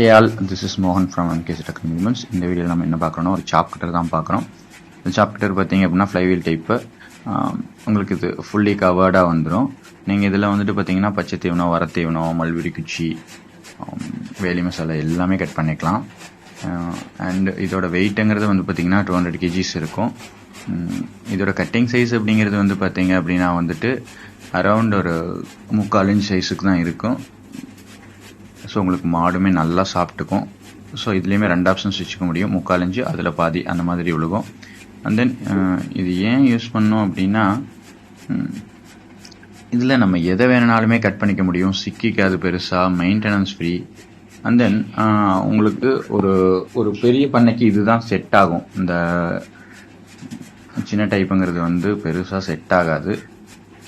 Hey all this is மோகன் from MKC tech moments இந்த வீடியோவில் நம்ம என்ன பார்க்குறோம்னா ஒரு சாப் கட்டர் தான் பார்க்குறோம். இந்த சாப் கட்டர் பார்த்தீங்க அப்படின்னா ஃப்ளைவீல் டைப்பு உங்களுக்கு இது ஃபுல்லி கவர்டாக வந்துடும் நீங்கள் இதில் வந்துட்டு பார்த்தீங்கன்னா பச்சை தீவனம் வர தீவனம் மல்வெடி குச்சி வேலி மசாலா எல்லாமே கட் பண்ணிக்கலாம். அண்ட் இதோட வெயிட்டுங்கிறது வந்து பார்த்தீங்கன்னா டூ ஹண்ட்ரட் கேஜிஸ் இருக்கும். இதோட கட்டிங் சைஸ் அப்படிங்கிறது வந்து பார்த்தீங்க அப்படின்னா வந்துட்டு அரவுண்ட் ஒரு முக்கால் இன்ச் சைஸுக்கு தான் இருக்கும். ஸோ உங்களுக்கு மாடுமே நல்லா சாப்பிட்டுக்கும். ஸோ இதுலேயுமே ரெண்டு ஆப்ஷன்ஸ் வச்சுக்க முடியும். முக்கால் இன்ச்சு அதில் பாதி அந்த மாதிரி விழுகும். அண்ட் தென் இது ஏன் யூஸ் பண்ணோம் அப்படின்னா இதில் நம்ம எதை வேணுனாலுமே கட் பண்ணிக்க முடியும். சிக்கிக்காது பெருசாக மெயின்டெனன்ஸ் ஃப்ரீ அண்ட் தென் உங்களுக்கு ஒரு ஒரு பெரிய பண்ணைக்கு இதுதான் செட் ஆகும். இந்த சின்ன டைப்புங்கிறது வந்து பெருசாக செட் ஆகாது.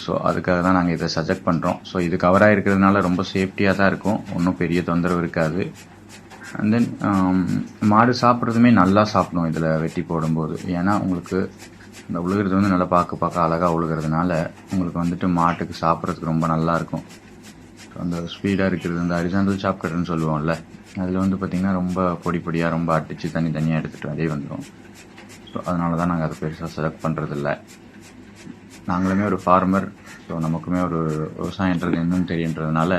ஸோ அதுக்காக தான் நாங்கள் இதை சஜெக்ட் பண்ணுறோம் ஸோ இது கவராக இருக்கிறதுனால ரொம்ப சேஃப்டியாக தான் இருக்கும். ஒன்றும் பெரிய தொந்தரவு இருக்காது. அண்ட் தென் um, மாடு சாப்பிட்றதுமே நல்லா சாப்பிடும் இதில் வெட்டி போடும்போது. ஏன்னா உங்களுக்கு இந்த உழுகிறது வந்து நல்லா பார்க்க பார்க்க அழகாக உழுகிறதுனால உங்களுக்கு வந்துட்டு மாட்டுக்கு சாப்பிட்றதுக்கு ரொம்ப நல்லா இருக்கும். அந்த ஸ்பீடாக இருக்கிறது இந்த அரிசாண்டல் சாப் சொல்லுவோம்ல அதில் வந்து பார்த்திங்கன்னா ரொம்ப பொடி பொடியாக ரொம்ப அடித்து தனி தனியாக எடுத்துகிட்டு அதே வந்துடும் ஸோ அதனால தான் நாங்கள் அதை பெருசாக செலக்ட் பண்ணுறதில்ல நாங்களுமே ஒரு ஃபார்மர் ஸோ நமக்குமே ஒரு விவசாயன்றது என்னன்னு தெரியுன்றதுனால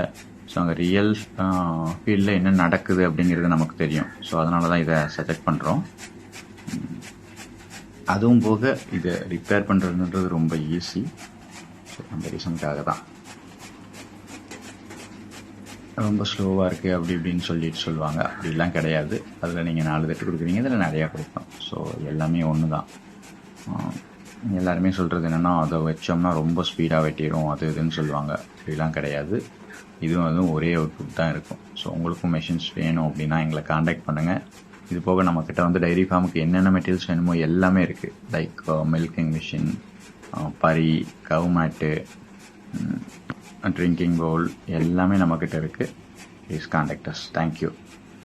ஸோ அங்கே ரியல் ஃபீல்டில் என்ன நடக்குது அப்படிங்கிறது நமக்கு தெரியும். ஸோ அதனால தான் இதை சஜெக்ட் பண்ணுறோம் அதுவும் போக இதை ரிப்பேர் பண்ணுறதுன்றது ரொம்ப ஈஸி ஸோ அந்த ரீசனுக்காக தான். ரொம்ப ஸ்லோவாக இருக்குது அப்படி இப்படின்னு சொல்லிட்டு சொல்லுவாங்க. அப்படிலாம் கிடையாது. அதில் நீங்கள் நாலு தட்டு கொடுக்குறீங்க இதில் நிறையா கொடுப்போம் ஸோ எல்லாமே ஒன்று தான் எல்லாருமே சொல்கிறது என்னென்னா அதை வச்சோம்னா ரொம்ப ஸ்பீடாக வெட்டிடும் அது இதுன்னு சொல்லுவாங்க. அப்படிலாம் கிடையாது. இதுவும் அதுவும் ஒரே அவுட்புட் தான் இருக்கும். ஸோ உங்களுக்கும் மெஷின்ஸ் வேணும் அப்படின்னா எங்களை காண்டாக்ட் பண்ணுங்கள் இது போக நம்மக்கிட்ட வந்து டைரி ஃபார்முக்கு என்னென்ன மெட்டீரியல்ஸ் வேணுமோ எல்லாமே இருக்குது லைக் மில்கிங் மிஷின் பரி கவு மேட்டு ட்ரிங்கிங் பவுல் எல்லாமே நம்மக்கிட்ட இருக்குது ப்ளீஸ் காண்டாக்டர்ஸ் தேங்க்யூ